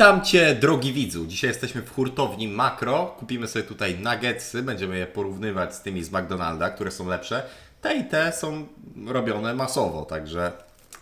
Witam Cię, drogi widzu. Dzisiaj jesteśmy w hurtowni Makro. Kupimy sobie tutaj nuggetsy, będziemy je porównywać z tymi z McDonalda, które są lepsze. Te i te są robione masowo, także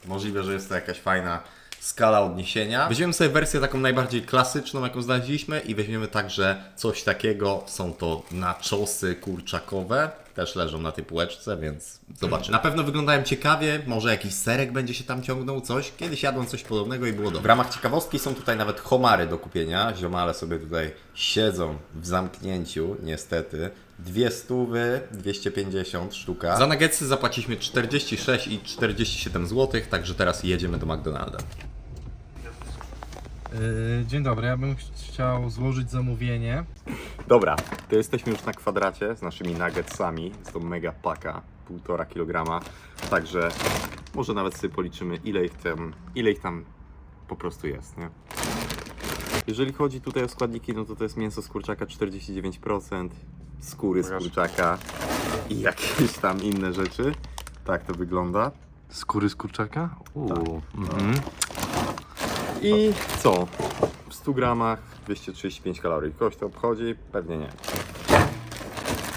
możliwe, że jest to jakaś fajna skala odniesienia. Weźmiemy sobie wersję taką najbardziej klasyczną, jaką znaleźliśmy i weźmiemy także coś takiego. Są to naczosy kurczakowe. Też leżą na tej półeczce, więc zobaczymy. Na pewno wyglądają ciekawie, może jakiś serek będzie się tam ciągnął, coś. Kiedyś jadłem coś podobnego i było dobre. W ramach ciekawostki są tutaj nawet homary do kupienia. Ziomale sobie tutaj siedzą w zamknięciu, niestety. Dwie stówy, 250 sztuka. Za nuggetsy zapłaciliśmy 46 i 47 zł, także teraz jedziemy do McDonalda. Yy, Dzień dobry, ja bym ch- chciał złożyć zamówienie. Dobra, to jesteśmy już na kwadracie z naszymi nuggetsami. Jest to mega paka, 1,5 kg. Także może nawet sobie policzymy, ile ich tam, ile ich tam po prostu jest, nie? Jeżeli chodzi tutaj o składniki, no to to jest mięso z kurczaka 49%, skóry z kurczaka i jakieś tam inne rzeczy. Tak to wygląda. Skóry z kurczaka? Uuu. Mhm. I co? W 100 gramach 235 kalorii. Kogoś to obchodzi? Pewnie nie.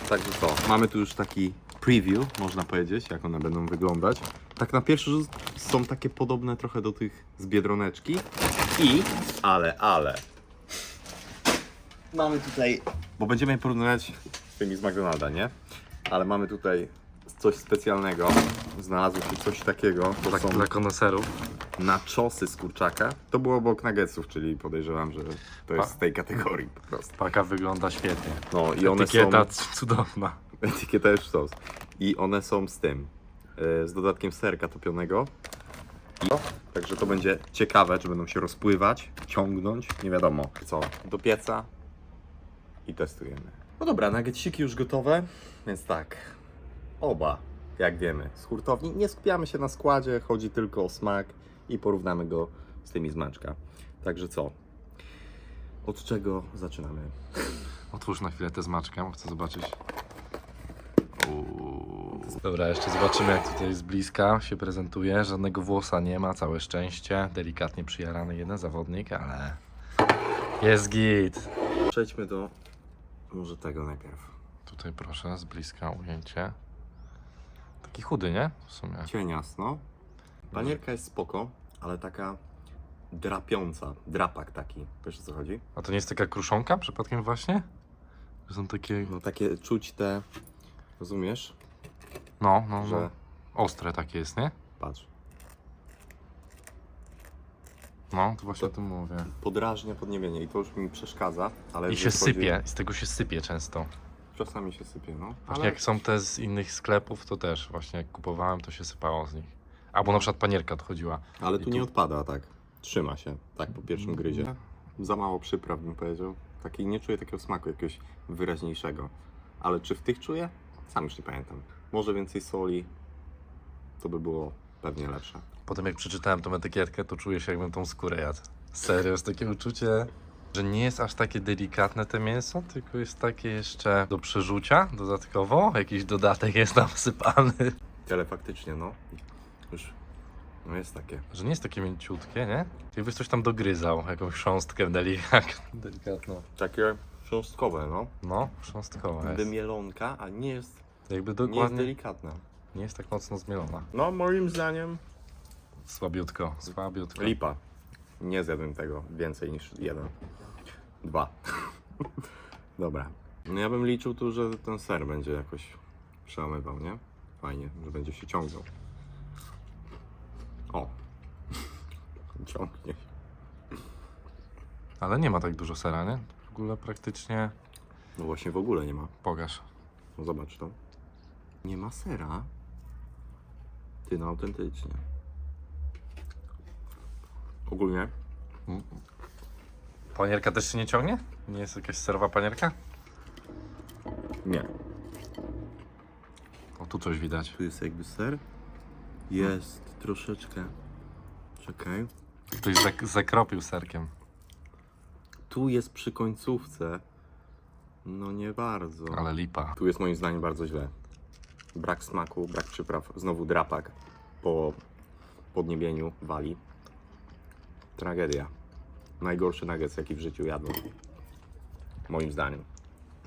Także co? Mamy tu już taki preview, można powiedzieć, jak one będą wyglądać. Tak na pierwszy rzut są takie podobne trochę do tych z Biedroneczki. I, ale, ale. Mamy tutaj, bo będziemy je porównywać z tymi z McDonalda, nie? Ale mamy tutaj coś specjalnego. Znalazło się coś takiego. To Dla, są dla koneserów. naczosy z kurczaka. To było obok nuggetsów, czyli podejrzewam, że to jest z tej kategorii po prostu. Paka wygląda świetnie. No i one Etykieta są... c- cudowna. Etykieta jest sztos. I one są z tym, e, z dodatkiem serka topionego. I, także to będzie ciekawe, czy będą się rozpływać, ciągnąć, nie wiadomo co. Do pieca i testujemy. No dobra, nuggetsiki już gotowe, więc tak, oba, jak wiemy, z hurtowni. Nie skupiamy się na składzie, chodzi tylko o smak i porównamy go z tymi z maczka. Także co? Od czego zaczynamy? Otwórz na chwilę tę zmaczkę, bo chcę zobaczyć. Uuu. Dobra, jeszcze zobaczymy jak tutaj z bliska się prezentuje. Żadnego włosa nie ma, całe szczęście. Delikatnie przyjarany jeden zawodnik, ale jest git. Przejdźmy do może tego najpierw. Tutaj proszę, z bliska ujęcie. Taki chudy, nie? W sumie. Cieniasno. Panierka jest spoko, ale taka drapiąca. Drapak taki. Wiesz o co chodzi? A to nie jest taka kruszonka przypadkiem właśnie? Że są takie... No takie czuć te... Rozumiesz? No, no, Że... no. Ostre takie jest, nie? Patrz. No, to właśnie o tym mówię. Podrażnia podniebienie i to już mi przeszkadza, ale... I się sypie, z tego się sypie często. Czasami się sypie, no. Właśnie Ale jak są te z innych sklepów, to też właśnie jak kupowałem, to się sypało z nich. Albo na przykład panierka odchodziła. Ale I tu nie odpada tak. Trzyma się, tak po pierwszym gryzie. Za mało przypraw bym powiedział. Taki, nie czuję takiego smaku jakiegoś wyraźniejszego. Ale czy w tych czuję? Sam już nie pamiętam. Może więcej soli, to by było pewnie lepsze. Potem jak przeczytałem tą etykietkę, to czuję się jakbym tą skórę jadł. Serio, jest takie uczucie, że nie jest aż takie delikatne te mięso, tylko jest takie jeszcze do przerzucia dodatkowo. Jakiś dodatek jest tam wsypany. Ale faktycznie, no. Już, no jest takie. Że nie jest takie mięciutkie, nie? Jakbyś coś tam dogryzał, jakąś chrząstkę delik- delikatną. Takie cząstkowe, no. No, chrząstkowa Niby jest. mielonka, a nie jest, Jakby nie jest dokładnie delikatna. nie jest tak mocno zmielona. No, moim zdaniem Słabiutko, słabiutko. lipa. Nie zjadłem tego więcej niż jeden. Dwa. Dobra. No ja bym liczył tu, że ten ser będzie jakoś przełamywał, nie? Fajnie, że będzie się ciągnął. O. Ciągnie. Ale nie ma tak dużo sera, nie? W ogóle praktycznie No właśnie w ogóle nie ma. pogasz. No zobacz to. Nie ma sera. Ty no autentycznie. Ogólnie Panierka też się nie ciągnie? Nie jest jakaś serowa panierka? nie. O, tu coś widać. Tu jest jakby ser. Jest troszeczkę. Czekaj. Ktoś zak zakropił serkiem. Tu jest przy końcówce. No nie bardzo. Ale lipa. Tu jest moim zdaniem bardzo źle. Brak smaku, brak przypraw. Znowu drapak po podniebieniu wali. Tragedia. najgorszy nuggets, jaki w życiu jadłem. Moim zdaniem.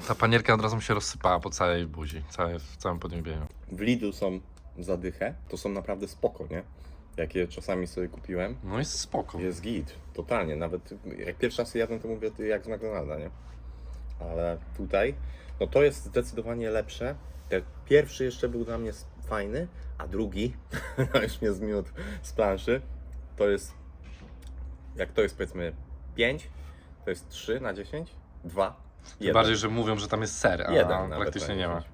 Ta panierka od razu mi się rozsypała po całej buzi, całe, w całym podniebieniu. W Lidlu są za dychę, to są naprawdę spoko, nie? Jakie czasami sobie kupiłem. No jest spoko. Jest git, totalnie. Nawet jak pierwszy raz je jadłem, to mówię ty jak z McDonalda, nie? Ale tutaj, no to jest zdecydowanie lepsze. Ten pierwszy jeszcze był dla mnie fajny, a drugi, już mnie zmiótł z planszy, to jest, jak to jest powiedzmy 5, to jest 3 na 10, 2, Tym bardziej, że mówią, że tam jest ser, a jeden nawet praktycznie nie ma. powiedzieć.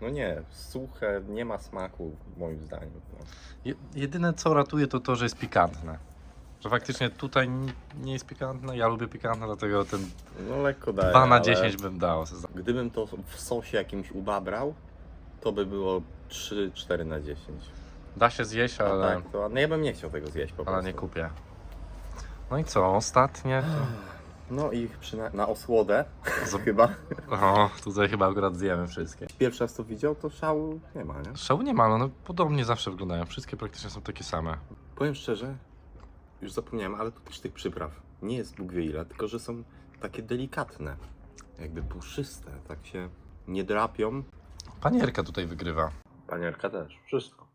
No nie, suche, nie ma smaku moim zdaniem. No. Je- Jedyne co ratuje to to, że jest pikantne. Że faktycznie tutaj n- nie jest pikantne, ja lubię pikantne, dlatego ten No lekko daje, 2 na ale 10 bym dał. Gdybym to w sosie jakimś ubabrał, to by było 3-4 na 10. Da się zjeść, ale, tak, to, no ja bym nie chciał tego zjeść po ale prostu. nie kupię. No i co, ostatnie? No i przyna- na osłodę Zob- chyba. O, tutaj chyba akurat zjemy wszystkie. Pierwszy raz to widział, to szału nie ma, nie? Szału nie ma, no, no podobnie zawsze wyglądają. Wszystkie praktycznie są takie same. Powiem szczerze, już zapomniałem, ale tu też tych przypraw nie jest Bóg wie ile, tylko że są takie delikatne, jakby puszyste, tak się nie drapią. Panierka tutaj wygrywa. Panierka też, wszystko.